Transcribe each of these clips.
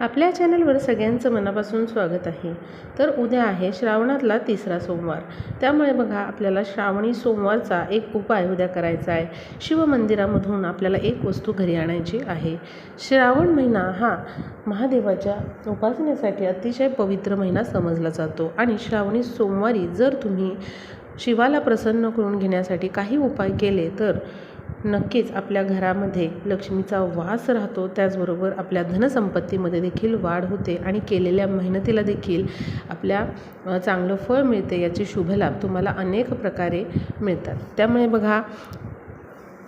आपल्या चॅनलवर सगळ्यांचं मनापासून स्वागत आहे. तर उद्या आहे श्रावणातला तिसरा सोमवार. त्यामुळे बघा आपल्याला श्रावणी सोमवारचा एक उपाय उद्या करायचा आहे. शिवमंदिरामधून आपल्याला एक वस्तू घरी आणायची आहे. श्रावण महिना हा महादेवाच्या उपासनेसाठी अतिशय पवित्र महिना समजला जातो. आणि श्रावणी सोमवारी जर तुम्ही शिवाला प्रसन्न करून घेण्यासाठी काही उपाय केले तर नक्कीच आपल्या घरामध्ये लक्ष्मीचा वास राहतो त्याचबरोबर आपल्या धनसंपत्तीमध्ये देखील वाढ होते आणि केलेल्या मेहनतीला देखील आपल्या चांगलं फळ मिळते याचे शुभलाभ तुम्हाला अनेक प्रकारे मिळतात. त्यामुळे बघा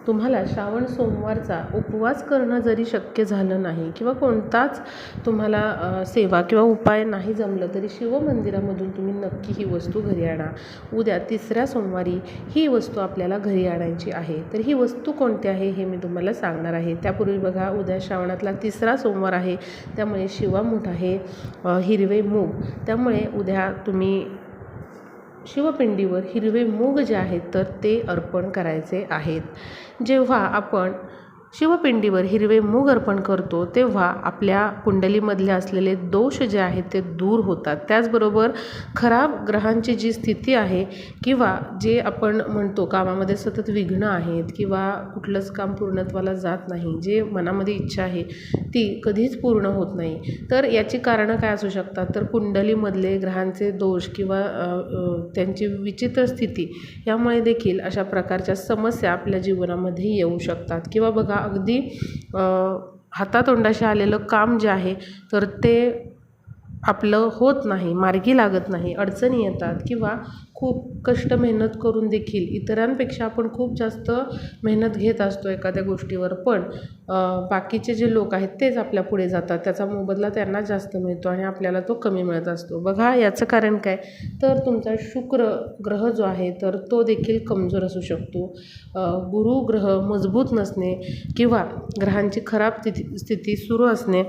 तुम्हाला श्रावण सोमवारचा उपवास करणं जरी शक्य झालं नाही किंवा कोणताच तुम्हाला सेवा किंवा उपाय नाही जमलं तरी शिवमंदिरामधून तुम्ही नक्की ही वस्तू घरी आणा. उद्या तिसऱ्या सोमवारी ही वस्तू आपल्याला घरी आणायची आहे. तर ही वस्तू कोणती आहे हे मी तुम्हाला सांगणार आहे. त्यापूर्वी बघा उद्या श्रावणातला तिसरा सोमवार आहे. त्यामुळे शिवामूठ आहे हिरवे मूग. त्यामुळे उद्या तुम्ही शिवपिंडीवर हिरवे मूग जे आहेत तर ते अर्पण करायचे आहेत. जेव्हा आपण शिवपिंडीवर हिरवे मूग अर्पण करतो तेव्हा आपल्या कुंडलीमधले असलेले दोष जे आहेत ते दूर होतात. त्याचबरोबर खराब ग्रहांची जी स्थिती आहे किंवा जे आपण म्हणतो कामामध्ये सतत विघ्न आहेत किंवा कुठलंच काम पूर्णत्वाला जात नाही जे मनामध्ये इच्छा आहे ती कधीच पूर्ण होत नाही. तर याची कारणं काय असू शकतात? तर कुंडलीमधले ग्रहांचे दोष किंवा त्यांची विचित्र स्थिती यामुळे देखील अशा प्रकारच्या समस्या आपल्या जीवनामध्ये येऊ शकतात. किंवा बघा अगदी हातातोंडाशी आलेलं काम जे आहे तर ते आपलं होत नाही मार्गी लागत नाही अडचणी येतात किंवा खूप कष्ट मेहनत करून देखील इतरांपेक्षा आपण खूप जास्त मेहनत घेत असतो एखाद्या गोष्टीवर. पण बाकीचे जे लोक आहेत तेच आपल्या पुढे जातात. त्याचा मोबदला त्यांना जास्त मिळतो आणि आपल्याला तो कमी मिळत असतो. बघा याचं कारण काय? तर तुमचा शुक्र ग्रह जो आहे तर तो देखील कमजोर असू शकतो. गुरु ग्रह मजबूत नसणे किंवा ग्रहांची खराब स्थिती स्थिती सुरू असणे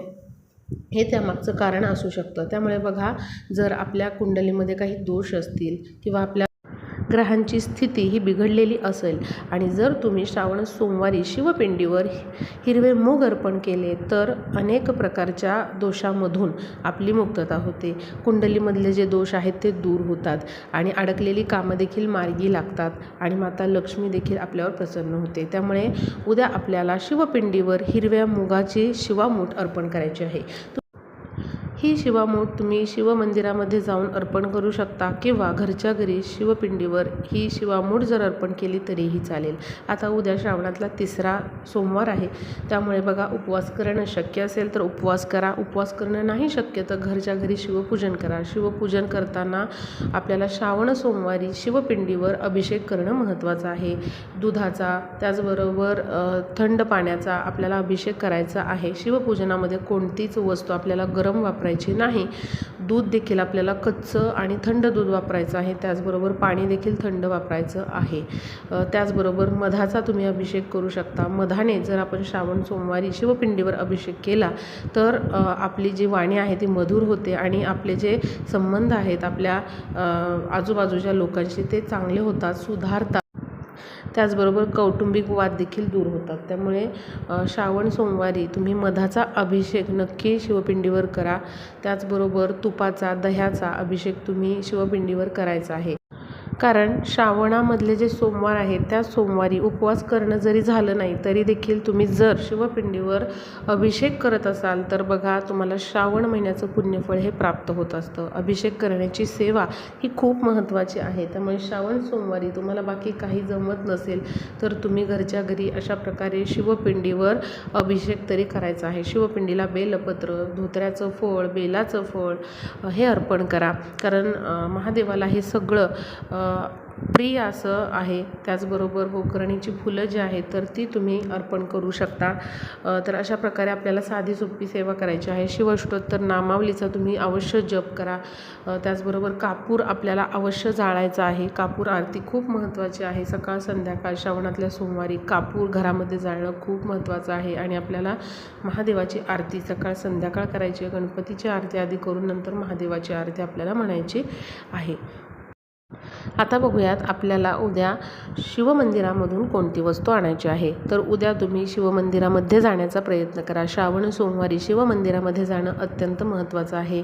हे त्यामागचं कारण असू शकतं. त्यामुळे बघा जर आपल्या कुंडलीमध्ये काही दोष असतील किंवा आपल्या ग्रहांची स्थिती ही बिघडलेली असेल. आणि जर तुम्ही श्रावण सोमवारी शिवपिंडीवर हि- हिरवे मूग अर्पण केले तर अनेक प्रकारच्या दोषामधून आपली मुक्तता होते. कुंडलीमधले जे दोष आहेत ते दूर होतात आणि अडकलेली कामं देखील मार्गी लागतात आणि माता लक्ष्मी देखील आपल्यावर प्रसन्न होते. त्यामुळे उद्या आपल्याला शिवपिंडीवर हिरव्या मुगाची शिवामूठ अर्पण करायची आहे. ही शिवामूठ तुम्ही शिवमंदिरामध्ये जाऊन अर्पण करू शकता किंवा घरच्या घरी शिवपिंडीवर ही शिवामूठ जर अर्पण केली तरीही चालेल. आता उद्या श्रावणातला तिसरा सोमवार आहे. त्यामुळे बघा उपवास करणं शक्य असेल तर उपवास करा. उपवास करणं नाही शक्य तर घरच्या घरी शिवपूजन करा. शिवपूजन करताना आपल्याला श्रावण सोमवारी शिवपिंडीवर अभिषेक करणं महत्त्वाचं आहे. दुधाचा त्याचबरोबर थंड पाण्याचा आपल्याला अभिषेक करायचा आहे. शिवपूजनामध्ये कोणतीच वस्तू आपल्याला गरम वापरायची नाही. दूध देखील आपल्याला कच्चं आणि थंड दूध वापरायचं आहे. त्याचबरोबर पाणी देखील थंड वापरायचं आहे. त्याचबरोबर मधाचा तुम्ही अभिषेक करू शकता. मधाने जर आपण श्रावण सोमवारी शिवपिंडीवर अभिषेक केला तर आपली जी वाणी आहे ती मधुर होते आणि आपले जे संबंध आहेत आपल्या आजूबाजूच्या लोकांशी ते चांगले होतात सुधारतात. त्याचबरोबर कौटुंबिक वाद देखील दूर होतात. त्यामुळे श्रावण सोमवारी तुम्ही मधाचा अभिषेक नक्की शिवपिंडीवर करा. त्याचबरोबर तुपाचा दह्याचा अभिषेक तुम्ही शिवपिंडीवर करायचा आहे. कारण श्रावणामधले जे सोमवार आहेत त्या सोमवारी उपवास करणं जरी झालं नाही तरी देखील तुम्ही जर शिवपिंडीवर अभिषेक करत असाल तर बघा तुम्हाला श्रावण महिन्याचं पुण्यफळ हे प्राप्त होत असतं. अभिषेक करण्याची सेवा ही खूप महत्त्वाची आहे. त्यामुळे श्रावण सोमवारी तुम्हाला बाकी काही जमत नसेल तर तुम्ही घरच्या घरी अशा प्रकारे शिवपिंडीवर अभिषेक तरी करायचा आहे. शिवपिंडीला बेलपत्र धोत्र्याचं फळ बेलाचं फळ हे अर्पण करा. कारण महादेवाला हे सगळं प्रिय असं आहे. त्याचबरोबर गोकर्णीची फुलं जी आहेत तर ती तुम्ही अर्पण करू शकता. तर अशा प्रकारे आपल्याला साधी सोपी सेवा करायची आहे. शिवष्टोत्तर नामावलीचा तुम्ही अवश्य जप करा. त्याचबरोबर कापूर आपल्याला अवश्य जाळायचा आहे. कापूर आरती खूप महत्त्वाची आहे. सकाळ संध्याकाळ श्रावणातल्या सोमवारी कापूर घरामध्ये जाळणं खूप महत्त्वाचं आहे. आणि आपल्याला महादेवाची आरती सकाळ संध्याकाळ करायची आहे. गणपतीची आरती आधी करून नंतर महादेवाची आरती आपल्याला म्हणायची आहे. आता बघूयात आपल्याला उद्या शिवमंदिरामधून कोणती वस्तू आणायची आहे. तर उद्या तुम्ही शिवमंदिरामध्ये जाण्याचा प्रयत्न करा. श्रावण सोमवारी शिवमंदिरामध्ये जाणं अत्यंत महत्त्वाचं आहे.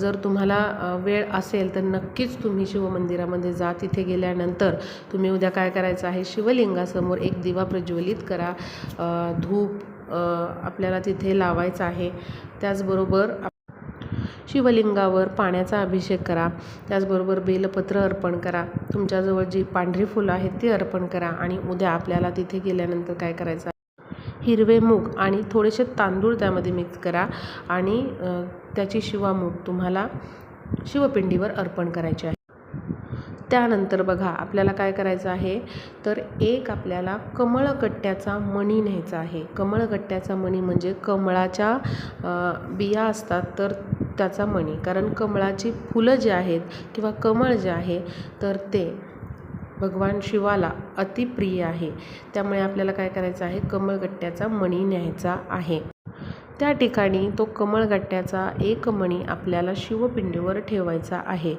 जर तुम्हाला वेळ असेल तर नक्कीच तुम्ही शिवमंदिरामध्ये जा. तिथे गेल्यानंतर तुम्ही उद्या काय करायचं आहे? शिवलिंगासमोर एक दिवा प्रज्वलित करा. धूप आपल्याला तिथे लावायचं आहे. त्याचबरोबर शिवलिंगावर पाण्याचा अभिषेक करा. त्याचबरोबर बेलपत्र अर्पण करा. तुमच्याजवळ जी पांढरी फुलं आहेत ती अर्पण करा आणि उद्या आपल्याला तिथे गेल्यानंतर काय करायचं आहे? हिरवे मूग आणि थोडेसे तांदूळ त्यामध्ये मिक्स करा आणि त्याची शिवामूग तुम्हाला शिवपिंडीवर अर्पण करायची आहे. त्यानंतर बघा आपल्याला काय करायचं आहे? तर एक आपल्याला कमळकट्ट्याचा मणी न्यायचा आहे. कमळकट्ट्याचा मणी म्हणजे कमळाच्या बिया असतात तर त्याचा मणी. कारण कमळाची फुलं जी आहेत किंवा कमळ जे आहे तर ते भगवान शिवाला अतिप्रिय आहे. त्यामुळे आपल्याला काय करायचं आहे? कमळगट्ट्याचा मणी न्यायचा आहे. त्या ठिकाणी तो कमळगट्ट्याचा एक मणी आपल्याला शिवपिंडीवर ठेवायचा आहे.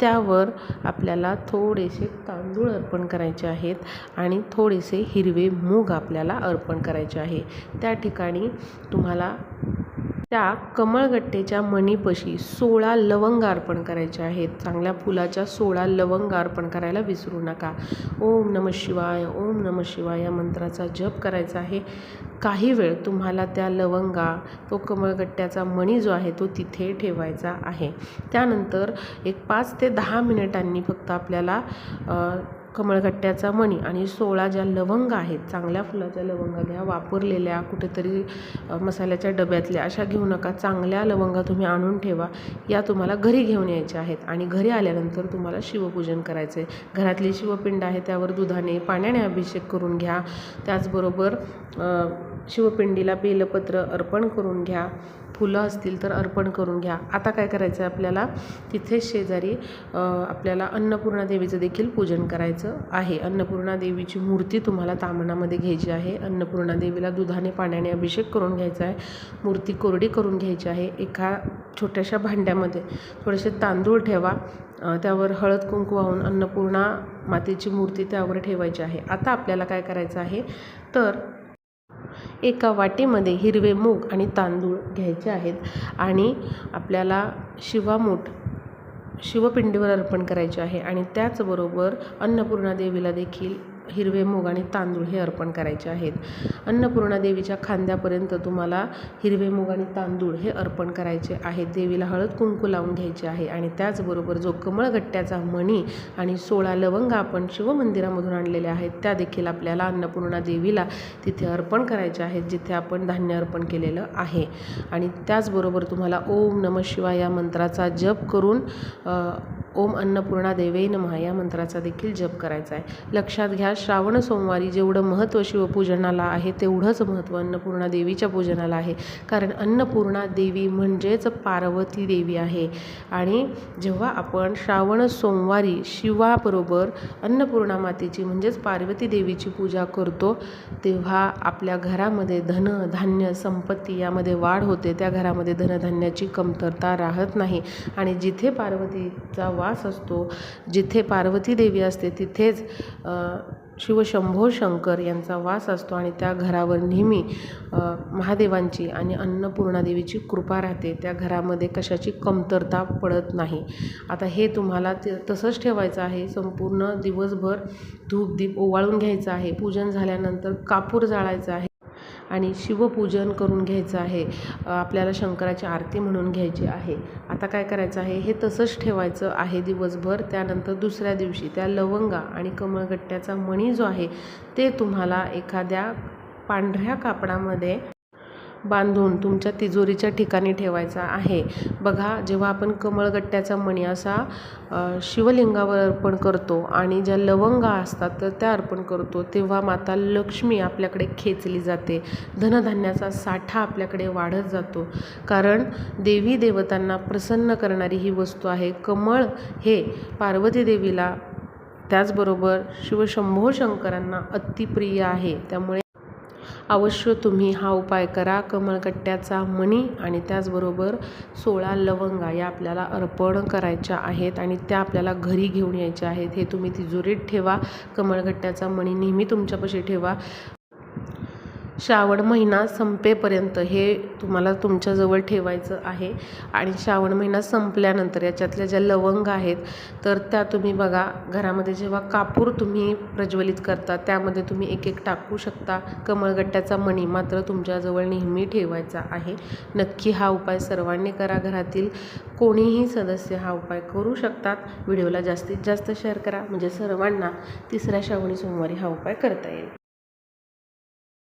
त्यावर आपल्याला थोडेसे तांदूळ अर्पण करायचे आहेत आणि थोडेसे हिरवे मूग आपल्याला अर्पण करायचे आहे. त्या ठिकाणी तुम्हाला त्या कमळगट्टेच्या मणीपशी सोळा लवंग अर्पण करायचे आहेत. चांगल्या फुलाच्या सोळा लवंग अर्पण करायला विसरू नका. ओम नम शिवाय ओम नम शिवाय या मंत्राचा जप करायचा आहे. काही वेळ तुम्हाला त्या लवंगा तो कमळगट्ट्याचा मणी जो आहे तो तिथे ठेवायचा आहे. त्यानंतर एक पाच ते दहा मिनिटांनी फक्त आपल्याला कमळगट्ट्याचा मणी आणि सोळा ज्या लवंग आहेत चांगल्या फुलाच्या लवंगा घ्या वापरलेल्या कुठेतरी मसाल्याच्या डब्यातल्या अशा घेऊ नका. चांगल्या लवंगा तुम्ही आणून ठेवा. या तुम्हाला घरी घेऊन यायच्या आहेत आणि घरी आल्यानंतर तुम्हाला शिवपूजन करायचं आहे घरातली शिवपिंड आहे त्यावर दुधाने पाण्याने अभिषेक करून घ्या. त्याचबरोबर शिवपिंडीला बेलपत्र अर्पण करून घ्या. फुलं असतील तर अर्पण करून घ्या. आता काय करायचं आहे आपल्याला? तिथेच शेजारी आपल्याला अन्नपूर्णा देवीचं देखील पूजन करायचं आहे. अन्नपूर्णा देवीची मूर्ती तुम्हाला तामणामध्ये घ्यायची आहे. अन्नपूर्णा देवीला दुधाने पाण्याने अभिषेक करून घ्यायचा आहे. मूर्ती कोरडी करून घ्यायची आहे. एका छोट्याशा भांड्यामध्ये थोडेसे तांदूळ ठेवा. त्यावर हळद कुंकू वाहून अन्नपूर्णा मातेची मूर्ती त्यावर ठेवायची आहे. आता आपल्याला काय करायचं आहे? तर एका वाटीमध्ये हिरवे मूग आणि तांदूळ घ्यायचे आहेत आणि आपल्याला शिवामूठ शिवपिंडीवर अर्पण करायचे आहे. आणि त्याचबरोबर अन्नपूर्णा देवीला देखील हिरवे मूग आणि तांदूळ हे अर्पण करायचे आहेत. अन्नपूर्णा देवीच्या खांद्यापर्यंत तुम्हाला हिरवे मूग आणि तांदूळ हे अर्पण करायचे आहेत. देवीला हळद कुंकू लावून घ्यायचे आहे आणि त्याचबरोबर जो कमळगट्ट्याचा मणी आणि सोळा लवंग आपण शिवमंदिरामधून आणलेल्या आहेत त्या देखील आपल्याला अन्नपूर्णा देवीला तिथे अर्पण करायचे आहेत जिथे आपण धान्य अर्पण केलेलं आहे. आणि त्याचबरोबर तुम्हाला ओम नम शिवाय या मंत्राचा जप करून ओम अन्नपूर्णा देवे नमः या मंत्राचा देखील जप करायचा आहे. लक्षात घ्या श्रावण सोमवारी जेवढं महत्त्व शिवपूजनाला आहे तेवढंच महत्त्व अन्नपूर्णा देवीच्या पूजनाला आहे. कारण अन्नपूर्णा देवी म्हणजेच पार्वती देवी आहे. आणि जेव्हा आपण श्रावण सोमवारी शिवाबरोबर अन्नपूर्णा मातेची म्हणजेच पार्वती देवीची पूजा करतो तेव्हा आपल्या घरामध्ये धन धान्य संपत्ती यामध्ये वाढ होते. त्या घरामध्ये धनधान्याची कमतरता राहत नाही. आणि जिथे पार्वतीचा वास असतो जिथे पार्वती देवी असते तिथेच शिवशंभो शंकर यांचा वास असतो आणि त्या घरावर नेहमी महादेवांची आणि अन्नपूर्णा देवीची कृपा राहते. त्या घरामध्ये कशाची कमतरता पडत नाही. आता हे तुम्हाला ते तसंच ठेवायचं आहे. संपूर्ण दिवसभर धूप दीप ओवाळून घ्यायचं आहे. पूजन झाल्यानंतर कापूर जाळायचं आहे. आणि शिवपूजन करून घ्यायचं आहे. आपल्याला शंकराची आरती म्हणून घ्यायची आहे. आता काय करायचं आहे? हे तसंच ठेवायचं आहे दिवसभर. त्यानंतर दुसऱ्या दिवशी त्या लवंगा आणि कमळगट्ट्याचा मणी जो आहे ते तुम्हाला एखाद्या पांढऱ्या कापडामध्ये बांधून तुमच्या तिजोरीच्या ठिकाणी ठेवायचा आहे. बघा जेव्हा आपण कमळगट्ट्याचा मणी असा शिवलिंगावर अर्पण करतो आणि ज्या लवंगा असतात तर त्या अर्पण करतो तेव्हा माता लक्ष्मी आपल्याकडे खेचली जाते. धनधान्याचा साठा आपल्याकडे वाढत जातो. कारण देवी देवतांना प्रसन्न करणारी ही वस्तू आहे. कमळ हे पार्वती देवीला त्याचबरोबर शिवशंभो शंकरांना अतिप्रिय आहे. त्यामुळे अवश्य तुम्ही हा उपाय करा. कमळकट्ट्याचा मणी आणि त्याचबरोबर सोळा लवंगा या आपल्याला अर्पण करायच्या आहेत आणि त्या आपल्याला घरी घेऊन यायच्या आहेत. हे तुम्ही तिजोरीत ठेवा. कमळगट्ट्याचा मणी नेहमी तुमच्यापाशी ठेवा. श्रावण महिना संपेपर्यंत हे तुम्हाला तुमच्याजवळ ठेवायचं आहे. आणि श्रावण महिना संपल्यानंतर याच्यातल्या ज्या लवंग आहेत तर त्या तुम्ही बघा. घरामध्ये जेव्हा कापूर तुम्ही प्रज्वलित करता त्यामध्ये तुम्ही एक एक टाकू शकता. कमळगट्ट्याचा मणी मात्र तुमच्याजवळ नेहमी ठेवायचा आहे. नक्की हा उपाय सर्वांनी करा. घरातील कोणीही सदस्य हा उपाय करू शकतात. व्हिडिओला जास्तीत जास्त शेअर करा. म्हणजे सर्वांना तिसऱ्या श्रावणी सोमवारी हा उपाय करता येईल.